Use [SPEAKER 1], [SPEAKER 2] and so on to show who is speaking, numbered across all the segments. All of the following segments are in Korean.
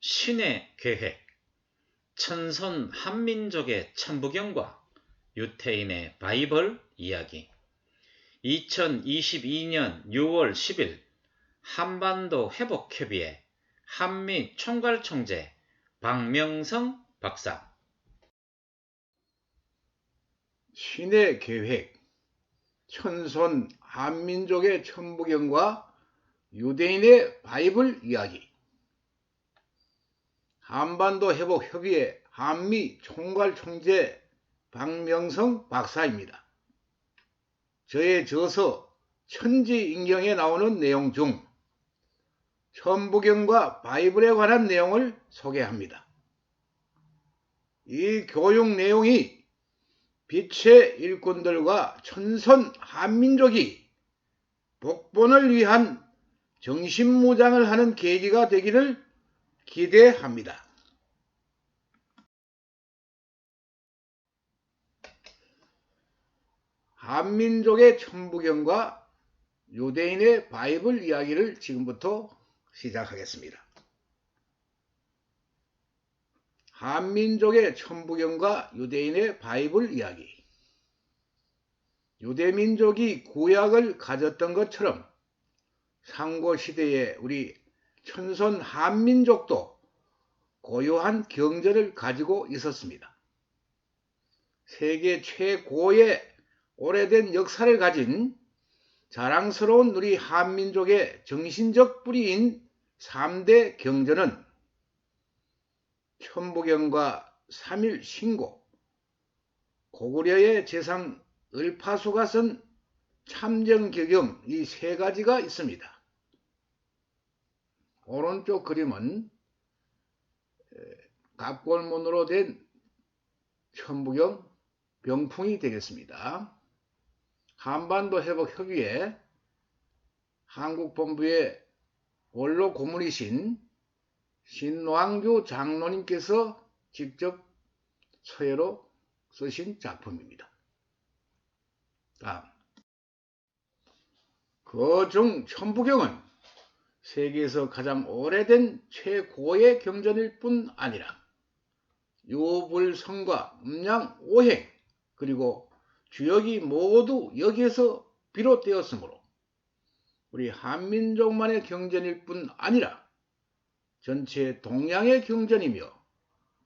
[SPEAKER 1] 신의 계획 천선 한민족의 천부경과 유태인의 바이벌 이야기. 2022년 6월 10일 한반도 회복협의회 한미 총괄총재 박명성 박사.
[SPEAKER 2] 신의 계획, 천손 한민족의 천부경과 유대인의 바이블 이야기 한반도 회복 협의회 한미 총괄 총재 박명성 박사입니다. 저의 저서 천지인경에 나오는 내용 중 천부경과 바이블에 관한 내용을 소개합니다. 이 교육 내용이 빛의 일꾼들과 천선 한민족이 복본을 위한 정신무장을 하는 계기가 되기를 기대합니다. 한민족의 천부경과 유대인의 바이블 이야기를 지금부터 시작하겠습니다. 한민족의 천부경과 유대인의 바이블 이야기 유대민족이 구약을 가졌던 것처럼 상고시대에 우리 천선 한민족도 고유한 경전을 가지고 있었습니다. 세계 최고의 오래된 역사를 가진 자랑스러운 우리 한민족의 정신적 뿌리인 3대 경전은 천부경과 삼일 신고, 고구려의 재상 을파수가 쓴 참정경영 이세 가지가 있습니다. 오른쪽 그림은 갑골문으로 된 천부경 병풍이 되겠습니다. 한반도 회복 협의회 한국본부의 원로 고문이신 신왕주 장로님께서 직접 서예로 쓰신 작품입니다. 다음 그중 천부경은 세계에서 가장 오래된 최고의 경전일 뿐 아니라 요불성과 음양 오행 그리고 주역이 모두 여기에서 비롯되었으므로 우리 한민족만의 경전일 뿐 아니라 전체 동양의 경전이며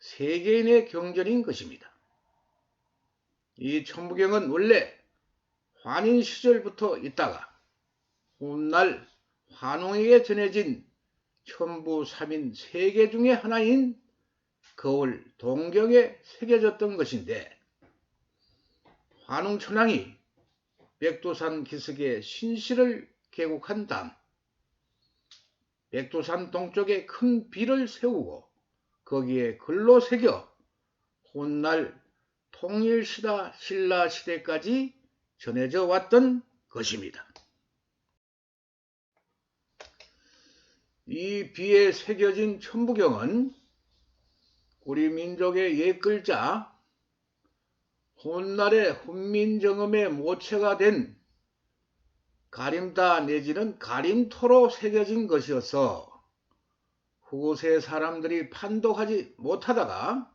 [SPEAKER 2] 세계인의 경전인 것입니다. 이 천부경은 원래 환인 시절부터 있다가 훗날 환웅에게 전해진 천부 삼인 세계 중의 하나인 거울 동경에 새겨졌던 것인데 환웅천왕이 백두산 기슭에 신실을 개국한 다음 백두산 동쪽에 큰 비를 세우고 거기에 글로 새겨 훗날 통일시다 신라 시대까지 전해져 왔던 것입니다. 이 비에 새겨진 천부경은 우리 민족의 옛 글자 훗날의 훈민정음의 모체가 된 가림다 내지는 가림토로 새겨진 것이어서 후세 사람들이 판독하지 못하다가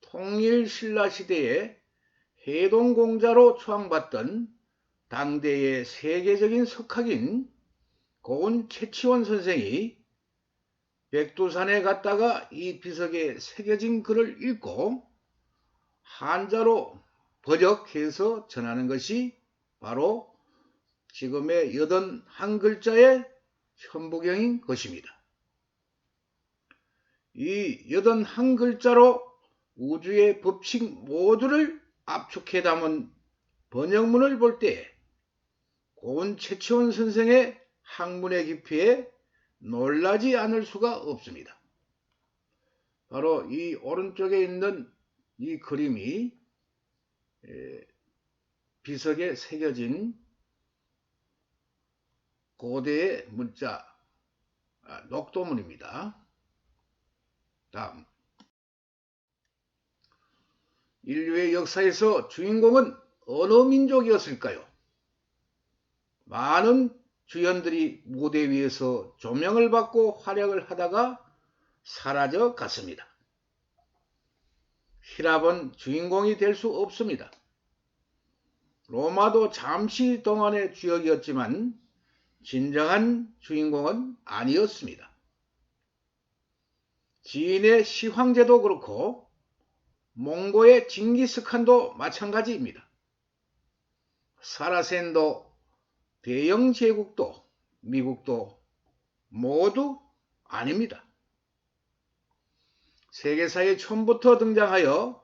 [SPEAKER 2] 통일신라 시대에 해동공자로 추앙받던 당대의 세계적인 석학인 고은 최치원 선생이 백두산에 갔다가 이 비석에 새겨진 글을 읽고 한자로 번역해서 전하는 것이 바로 지금의 여든 한 글자의 현부경인 것입니다. 이 여든 한 글자로 우주의 법칙 모두를 압축해 담은 번역문을 볼 때 고은 최치원 선생의 학문의 깊이에 놀라지 않을 수가 없습니다. 바로 이 오른쪽에 있는 이 그림이 비석에 새겨진 고대의 문자 아, 녹도문입니다. 다음 인류의 역사에서 주인공은 어느 민족이었을까요? 많은 주연들이 무대 위에서 조명을 받고 활약을 하다가 사라져 갔습니다. 히랍은 주인공이 될 수 없습니다. 로마도 잠시 동안의 주역이었지만 진정한 주인공은 아니었습니다. 지인의 시황제도 그렇고 몽고의 징기스칸도 마찬가지입니다. 사라센도 대영 제국도 미국도 모두 아닙니다. 세계사에 처음부터 등장하여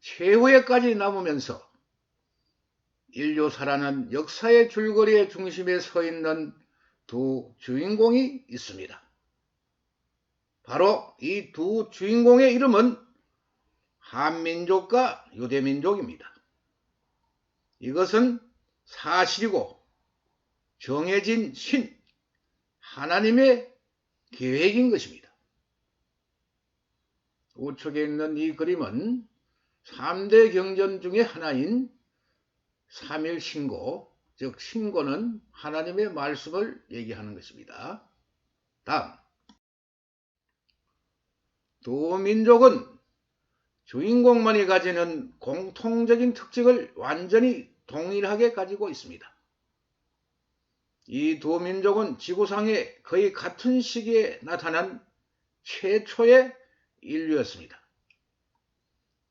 [SPEAKER 2] 최후에까지 남으면서 인류사라는 역사의 줄거리의 중심에 서 있는 두 주인공이 있습니다. 바로 이 두 주인공의 이름은 한민족과 유대민족입니다. 이것은 사실이고 정해진 신, 하나님의 계획인 것입니다. 우측에 있는 이 그림은 3대 경전 중의 하나인 3일 신고, 즉 신고는 하나님의 말씀을 얘기하는 것입니다. 다음 두 민족은 주인공만이 가지는 공통적인 특징을 완전히 동일하게 가지고 있습니다. 이 두 민족은 지구상에 거의 같은 시기에 나타난 최초의 인류였습니다.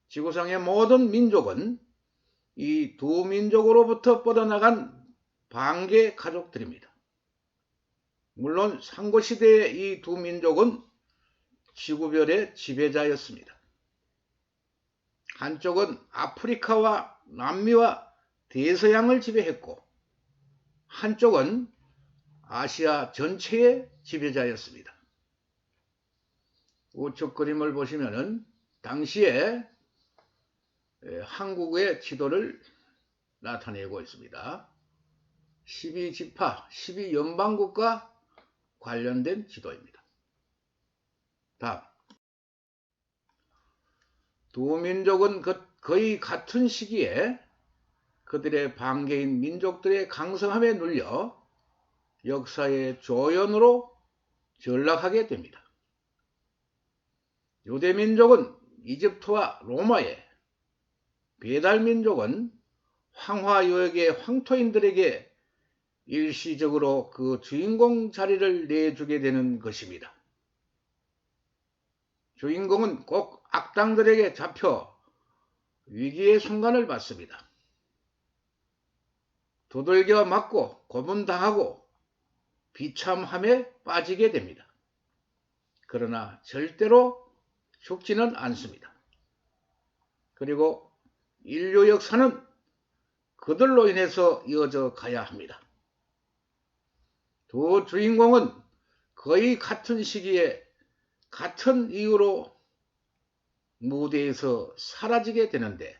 [SPEAKER 2] 지구상의 모든 민족은 이 두 민족으로부터 뻗어나간 반개 가족들입니다. 물론 상고시대의 이 두 민족은 지구별의 지배자였습니다. 한쪽은 아프리카와 남미와 대서양을 지배했고 한쪽은 아시아 전체의 지배자였습니다. 우측 그림을 보시면은 당시에 한국의 지도를 나타내고 있습니다. 12지파, 12연방국과 관련된 지도입니다. 다음. 두 민족은 거의 같은 시기에 그들의 반개인 민족들의 강성함에 눌려 역사의 조연으로 전락하게 됩니다. 유대 민족은 이집트와 로마에, 배달 민족은 황화요역의 황토인들에게 일시적으로 그 주인공 자리를 내주게 되는 것입니다. 주인공은 꼭 악당들에게 잡혀 위기의 순간을 맞습니다. 두들겨 맞고 고문당하고 비참함에 빠지게 됩니다. 그러나 절대로 죽지는 않습니다. 그리고 인류 역사는 그들로 인해서 이어져 가야 합니다. 두 주인공은 거의 같은 시기에 같은 이유로 무대에서 사라지게 되는데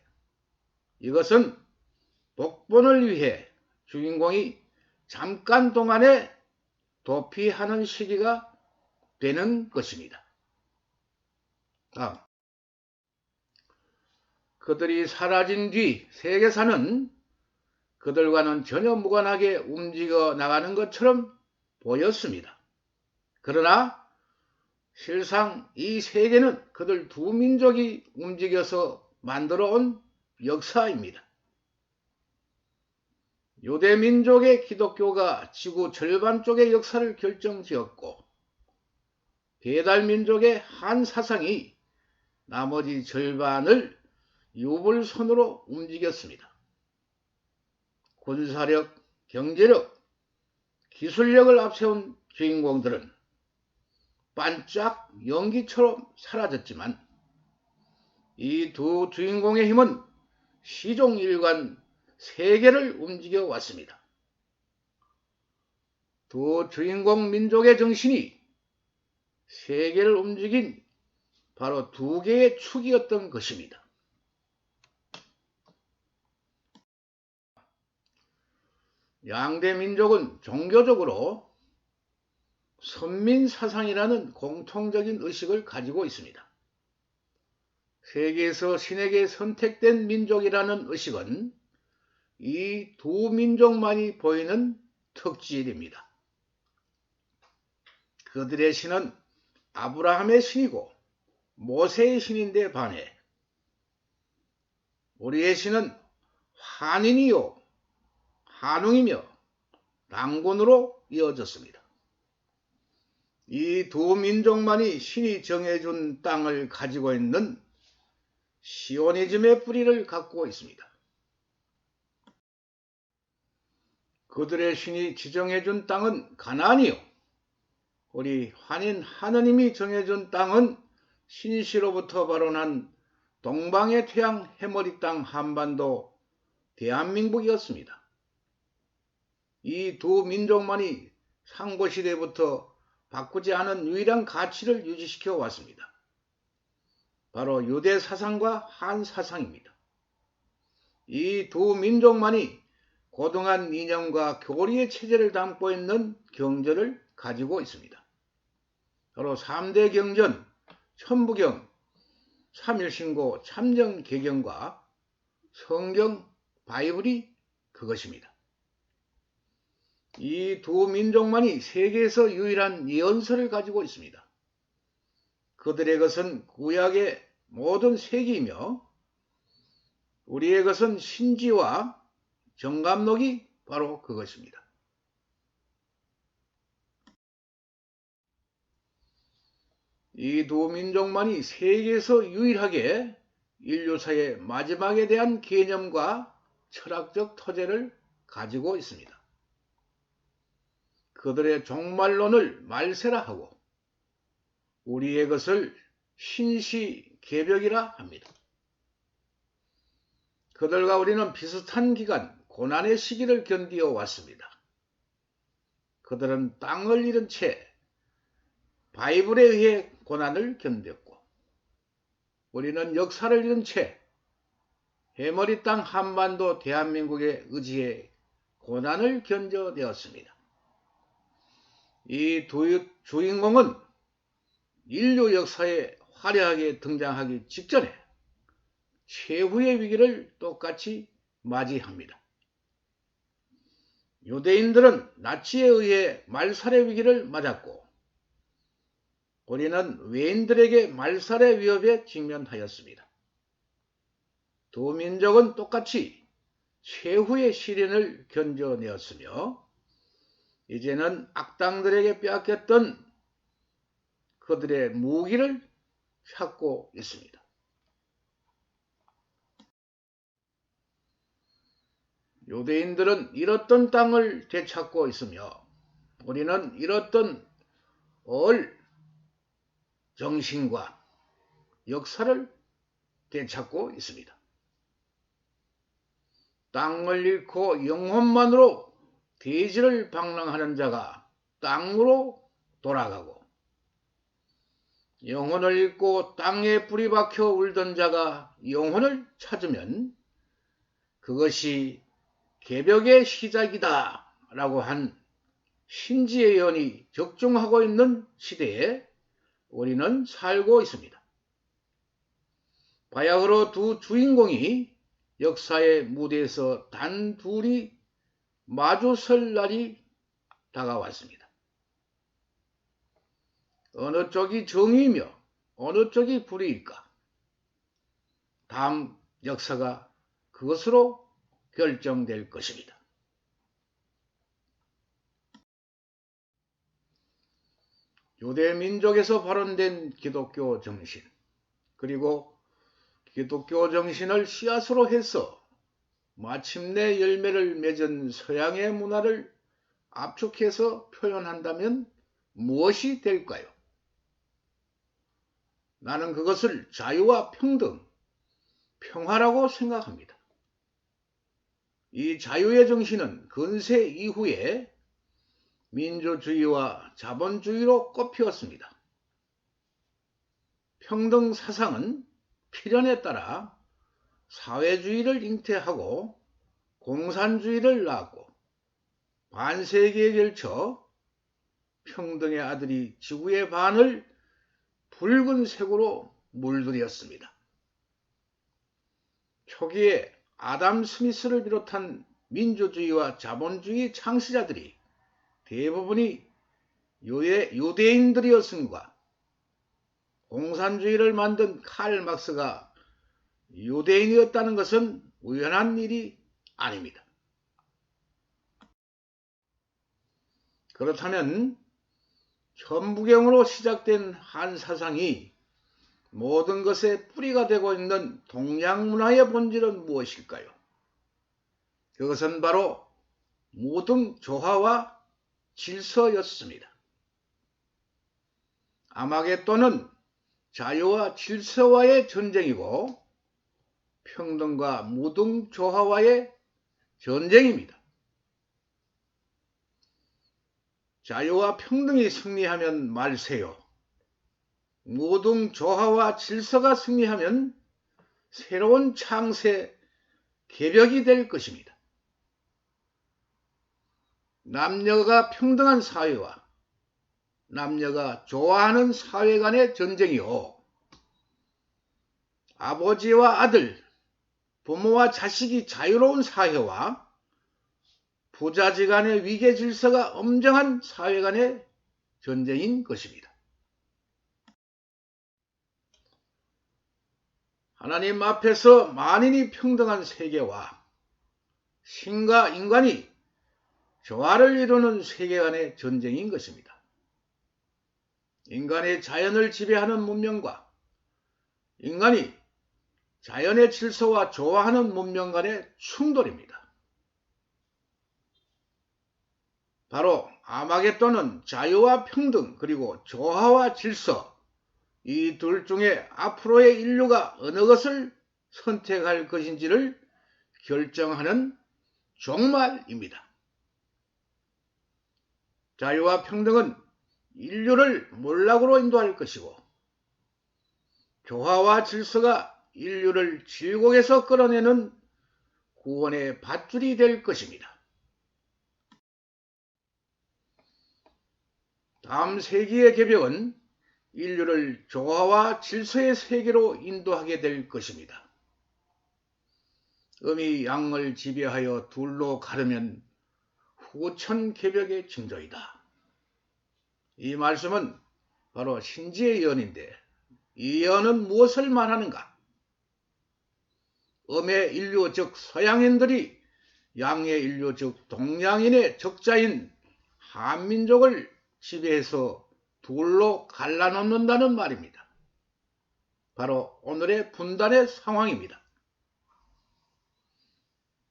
[SPEAKER 2] 이것은 복본을 위해 주인공이 잠깐 동안에 도피하는 시기가 되는 것입니다. 다음. 그들이 사라진 뒤 세계사는 그들과는 전혀 무관하게 움직여 나가는 것처럼 보였습니다. 그러나 실상 이 세계는 그들 두 민족이 움직여서 만들어 온 역사입니다. 유대 민족의 기독교가 지구 절반 쪽의 역사를 결정지었고 배달 민족의 한 사상이 나머지 절반을 유불선으로 움직였습니다. 군사력, 경제력, 기술력을 앞세운 주인공들은 반짝 연기처럼 사라졌지만 이 두 주인공의 힘은 시종일관 세계를 움직여 왔습니다. 두 주인공 민족의 정신이 세계를 움직인 바로 두 개의 축이었던 것입니다. 양대 민족은 종교적으로 선민 사상이라는 공통적인 의식을 가지고 있습니다. 세계에서 신에게 선택된 민족이라는 의식은 이 두 민족만이 보이는 특질입니다. 그들의 신은 아브라함의 신이고 모세의 신인데 반해 우리의 신은 한인이요 한웅이며 랑군으로 이어졌습니다. 이 두 민족만이 신이 정해준 땅을 가지고 있는 시오니즘의 뿌리를 갖고 있습니다. 그들의 신이 지정해준 땅은 가나안이요. 우리 환인 하느님이 정해준 땅은 신시로부터 발원한 동방의 태양 해머리 땅 한반도 대한민국이었습니다. 이 두 민족만이 상고시대부터 바꾸지 않은 유일한 가치를 유지시켜 왔습니다. 바로 유대 사상과 한 사상입니다. 이 두 민족만이 고등한 이념과 교리의 체제를 담고 있는 경전을 가지고 있습니다. 바로 3대 경전, 천부경, 삼일신고, 참정개경과 성경, 바이블이 그것입니다. 이 두 민족만이 세계에서 유일한 예언서를 가지고 있습니다. 그들의 것은 구약의 모든 세계이며 우리의 것은 신지와 정감록이 바로 그것입니다. 이 두 민족만이 세계에서 유일하게 인류사의 마지막에 대한 개념과 철학적 토제를 가지고 있습니다. 그들의 종말론을 말세라 하고 우리의 것을 신시개벽이라 합니다. 그들과 우리는 비슷한 기간 고난의 시기를 견디어 왔습니다. 그들은 땅을 잃은 채 바이블에 의해 고난을 견뎠고 우리는 역사를 잃은 채 해머리 땅 한반도 대한민국의 의지에 고난을 견뎌내었습니다. 이 두 주인공은 인류 역사에 화려하게 등장하기 직전에 최후의 위기를 똑같이 맞이합니다. 유대인들은 나치에 의해 말살의 위기를 맞았고 우리는 외인들에게 말살의 위협에 직면하였습니다. 두 민족은 똑같이 최후의 시련을 견뎌내었으며 이제는 악당들에게 빼앗겼던 그들의 무기를 찾고 있습니다. 유대인들은 잃었던 땅을 되찾고 있으며 우리는 잃었던 얼 정신과 역사를 되찾고 있습니다. 땅을 잃고 영혼만으로 대지를 방랑하는 자가 땅으로 돌아가고 영혼을 잃고 땅에 뿌리 박혀 울던 자가 영혼을 찾으면 그것이 개벽의 시작이다 라고 한 신지의 예언이 적중하고 있는 시대에 우리는 살고 있습니다. 바야흐로 두 주인공이 역사의 무대에서 단 둘이 마주설 날이 다가왔습니다. 어느 쪽이 정의이며 어느 쪽이 불의일까? 다음 역사가 그것으로 결정될 것입니다. 유대 민족에서 발원된 기독교 정신, 그리고 기독교 정신을 씨앗으로 해서 마침내 열매를 맺은 서양의 문화를 압축해서 표현한다면 무엇이 될까요? 나는 그것을 자유와 평등, 평화라고 생각합니다. 이 자유의 정신은 근세 이후에 민주주의와 자본주의로 꼽히었습니다. 평등 사상은 필연에 따라 사회주의를 잉태하고 공산주의를 낳았고 반세기에 걸쳐 평등의 아들이 지구의 반을 붉은색으로 물들였습니다. 초기에 아담 스미스를 비롯한 민주주의와 자본주의 창시자들이 대부분이 유대, 유대인들이었음과 공산주의를 만든 칼 막스가 유대인이었다는 것은 우연한 일이 아닙니다. 그렇다면 천부경으로 시작된 한 사상이 모든 것의 뿌리가 되고 있는 동양 문화의 본질은 무엇일까요? 그것은 바로 모든 조화와 질서였습니다. 아마겟돈은 자유와 질서와의 전쟁이고 평등과 무등 조화와의 전쟁입니다. 자유와 평등이 승리하면 말세요. 무등 조화와 질서가 승리하면 새로운 창세 개벽이 될 것입니다. 남녀가 평등한 사회와 남녀가 좋아하는 사회 간의 전쟁이요. 아버지와 아들, 부모와 자식이 자유로운 사회와 부자지간의 위계 질서가 엄정한 사회 간의 전쟁인 것입니다. 하나님 앞에서 만인이 평등한 세계와 신과 인간이 조화를 이루는 세계관의 전쟁인 것입니다. 인간의 자연을 지배하는 문명과 인간이 자연의 질서와 조화하는 문명 간의 충돌입니다. 바로 아마겟돈은 자유와 평등 그리고 조화와 질서 이 둘 중에 앞으로의 인류가 어느 것을 선택할 것인지를 결정하는 종말입니다. 자유와 평등은 인류를 몰락으로 인도할 것이고 조화와 질서가 인류를 질곡에서 끌어내는 구원의 밧줄이 될 것입니다. 다음 세기의 개벽은 인류를 조화와 질서의 세계로 인도하게 될 것입니다. 음이 양을 지배하여 둘로 가르면 후천 개벽의 징조이다. 이 말씀은 바로 신지의 예언인데 이 예언은 무엇을 말하는가? 음의 인류 즉 서양인들이 양의 인류 즉 동양인의 적자인 한민족을 지배해서 둘로 갈라놓는다는 말입니다. 바로 오늘의 분단의 상황입니다.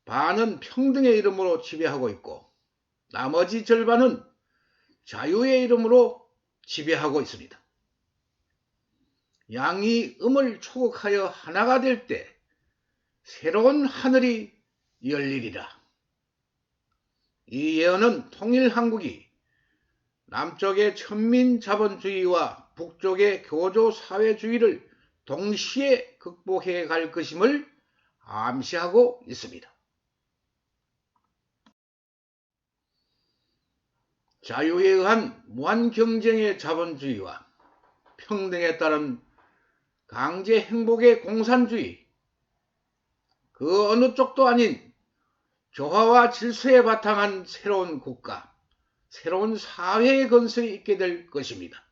[SPEAKER 2] 반은 평등의 이름으로 지배하고 있고 나머지 절반은 자유의 이름으로 지배하고 있습니다. 양이 음을 초곡하여 하나가 될 때 새로운 하늘이 열리리라. 이 예언은 통일 한국이 남쪽의 천민 자본주의와 북쪽의 교조 사회주의를 동시에 극복해 갈 것임을 암시하고 있습니다. 자유에 의한 무한 경쟁의 자본주의와 평등에 따른 강제 행복의 공산주의, 그 어느 쪽도 아닌 조화와 질서에 바탕한 새로운 국가, 새로운 사회의 건설이 있게 될 것입니다.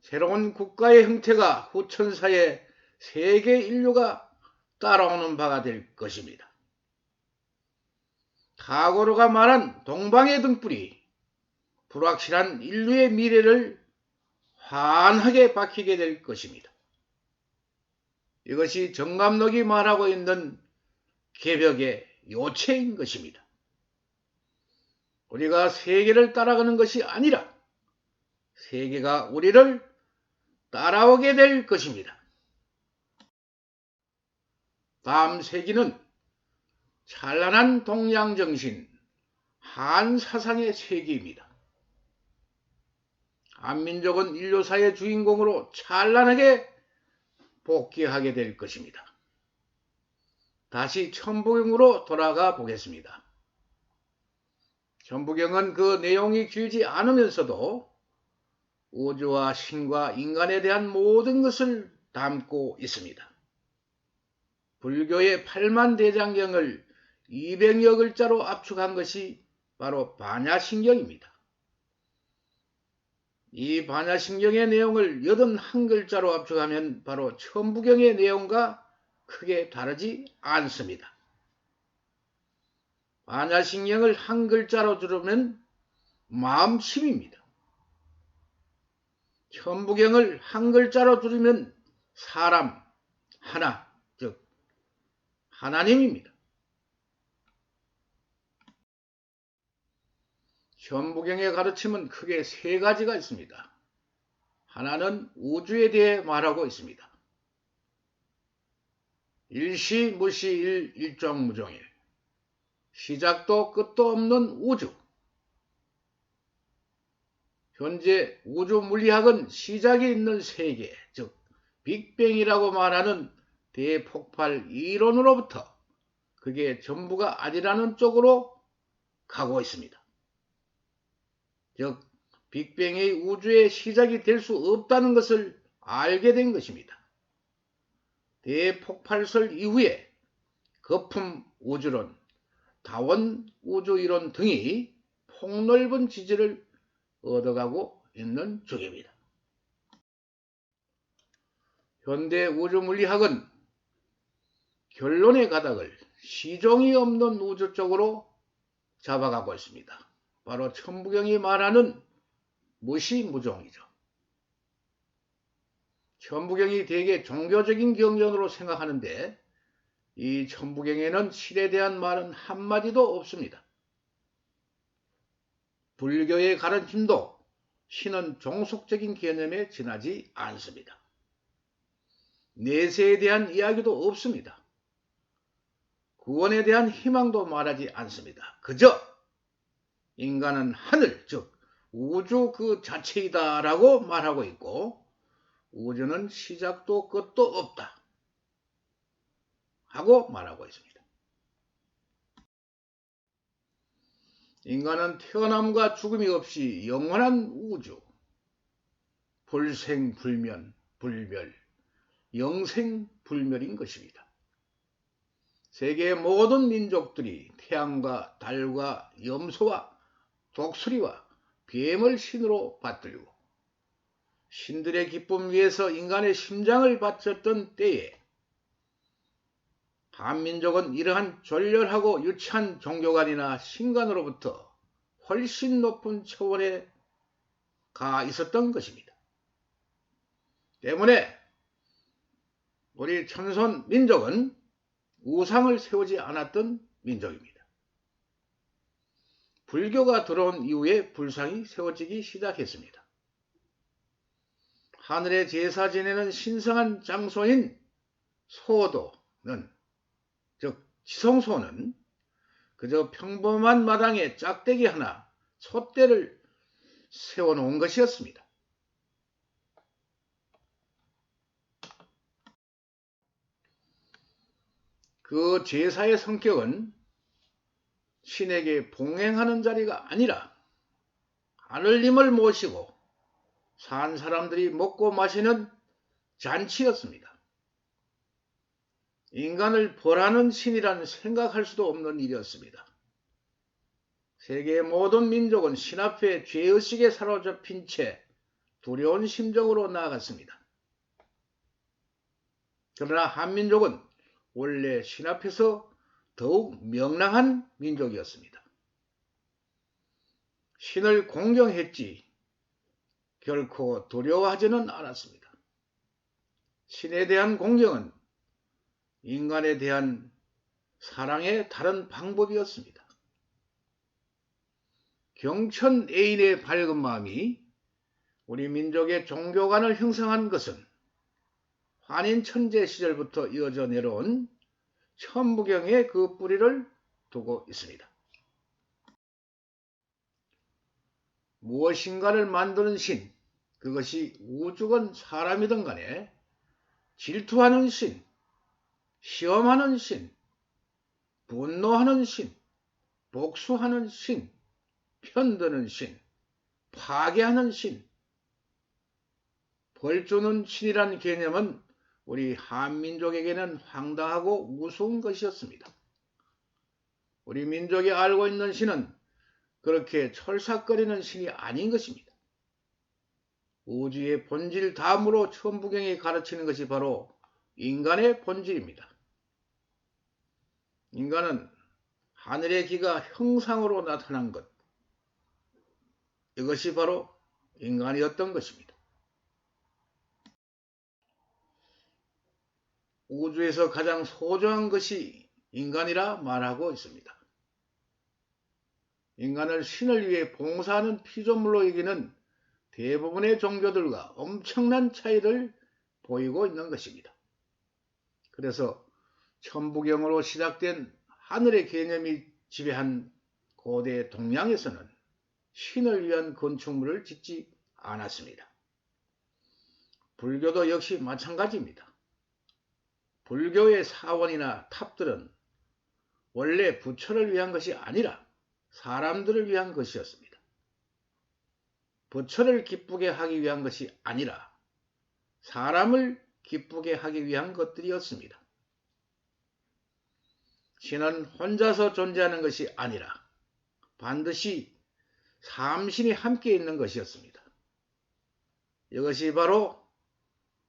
[SPEAKER 2] 새로운 국가의 형태가 후천사의 세계 인류가 따라오는 바가 될 것입니다. 타고르가 말한 동방의 등불이 불확실한 인류의 미래를 환하게 밝히게 될 것입니다. 이것이 정감록이 말하고 있는 개벽의 요체인 것입니다. 우리가 세계를 따라가는 것이 아니라 세계가 우리를 따라오게 될 것입니다. 다음 세기는 찬란한 동양정신, 한사상의 세기입니다. 한민족은 인류사의 주인공으로 찬란하게 복귀하게 될 것입니다. 다시 천부경으로 돌아가 보겠습니다. 천부경은 그 내용이 길지 않으면서도 우주와 신과 인간에 대한 모든 것을 담고 있습니다. 불교의 8만 대장경을 200여 글자로 압축한 것이 바로 반야신경입니다. 이 반야신경의 내용을 여든 한 글자로 압축하면 바로 천부경의 내용과 크게 다르지 않습니다. 반야신경을 한 글자로 줄이면 마음심입니다. 천부경을 한 글자로 줄이면 사람, 하나, 즉 하나님입니다. 천부경의 가르침은 크게 세 가지가 있습니다. 하나는 우주에 대해 말하고 있습니다. 일시, 무시, 일, 일정, 무정일. 시작도 끝도 없는 우주. 현재 우주 물리학은 시작이 있는 세계, 즉 빅뱅이라고 말하는 대폭발 이론으로부터 그게 전부가 아니라는 쪽으로 가고 있습니다. 즉 빅뱅이 우주의 시작이 될 수 없다는 것을 알게 된 것입니다. 대폭발설 이후에 거품 우주론, 다원 우주 이론 등이 폭넓은 지지를 얻어가고 있는 중입니다. 현대 우주 물리학은 결론의 가닥을 시종이 없는 우주 쪽으로 잡아가고 있습니다. 바로 천부경이 말하는 무시무종이죠. 천부경이 대개 종교적인 경전으로 생각하는데 이 천부경에는 신에 대한 말은 한마디도 없습니다. 불교의 가르침도 신은 종속적인 개념에 지나지 않습니다. 내세에 대한 이야기도 없습니다. 구원에 대한 희망도 말하지 않습니다. 그저 인간은 하늘, 즉 우주 그 자체이다라고 말하고 있고 우주는 시작도 끝도 없다 하고 말하고 있습니다. 인간은 태어남과 죽음이 없이 영원한 우주, 불생불면, 불멸, 영생불멸인 것입니다. 세계의 모든 민족들이 태양과 달과 염소와 독수리와 뱀을 신으로 받들고 신들의 기쁨 위해서 인간의 심장을 바쳤던 때에 한민족은 이러한 졸렬하고 유치한 종교관이나 신관으로부터 훨씬 높은 차원에 가 있었던 것입니다. 때문에 우리 천손 민족은 우상을 세우지 않았던 민족입니다. 불교가 들어온 이후에 불상이 세워지기 시작했습니다. 하늘의 제사 지내는 신성한 장소인 소도는 즉 지성소는 그저 평범한 마당에 짝대기 하나 솥대를 세워놓은 것이었습니다. 그 제사의 성격은 신에게 봉행하는 자리가 아니라 하늘님을 모시고 산 사람들이 먹고 마시는 잔치였습니다. 인간을 벌하는 신이란 생각할 수도 없는 일이었습니다. 세계의 모든 민족은 신 앞에 죄의식에 사로잡힌 채 두려운 심정으로 나아갔습니다. 그러나 한민족은 원래 신 앞에서 더욱 명랑한 민족이었습니다. 신을 공경했지 결코 두려워하지는 않았습니다. 신에 대한 공경은 인간에 대한 사랑의 다른 방법이었습니다. 경천 애인의 밝은 마음이 우리 민족의 종교관을 형성한 것은 한인 천재 시절부터 이어져 내려온 천부경의 그 뿌리를 두고 있습니다. 무엇인가를 만드는 신, 그것이 우주건 사람이든 간에 질투하는 신, 시험하는 신, 분노하는 신, 복수하는 신, 편드는 신, 파괴하는 신, 벌주는 신이란 개념은 우리 한민족에게는 황당하고 우스운 것이었습니다. 우리 민족이 알고 있는 신은 그렇게 철삭거리는 신이 아닌 것입니다. 우주의 본질 다음으로 천부경이 가르치는 것이 바로 인간의 본질입니다. 인간은 하늘의 기가 형상으로 나타난 것. 이것이 바로 인간이었던 것입니다. 우주에서 가장 소중한 것이 인간이라 말하고 있습니다. 인간을 신을 위해 봉사하는 피조물로 여기는 대부분의 종교들과 엄청난 차이를 보이고 있는 것입니다. 그래서 천부경으로 시작된 하늘의 개념이 지배한 고대 동양에서는 신을 위한 건축물을 짓지 않았습니다. 불교도 역시 마찬가지입니다. 불교의 사원이나 탑들은 원래 부처를 위한 것이 아니라 사람들을 위한 것이었습니다. 부처를 기쁘게 하기 위한 것이 아니라 사람을 기쁘게 하기 위한 것들이었습니다. 신은 혼자서 존재하는 것이 아니라 반드시 삼신이 함께 있는 것이었습니다. 이것이 바로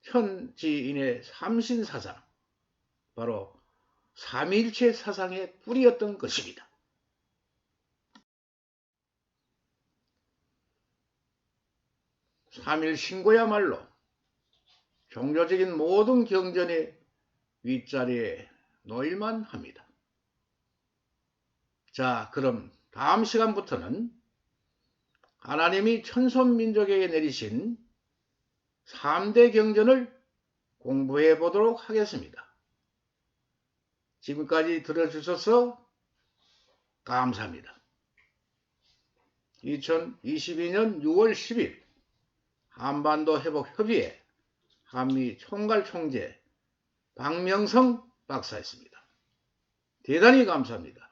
[SPEAKER 2] 현지인의 삼신 사상, 바로 삼일체 사상의 뿌리였던 것입니다. 삼일 신고야말로 종교적인 모든 경전의 윗자리에 놓일만 합니다. 자, 그럼 다음 시간부터는 하나님이 천손민족에게 내리신 3대 경전을 공부해 보도록 하겠습니다. 지금까지 들어주셔서 감사합니다. 2022년 6월 10일 한반도 회복 협의회 한미 총괄 총재 박명성 박사였습니다. 대단히 감사합니다.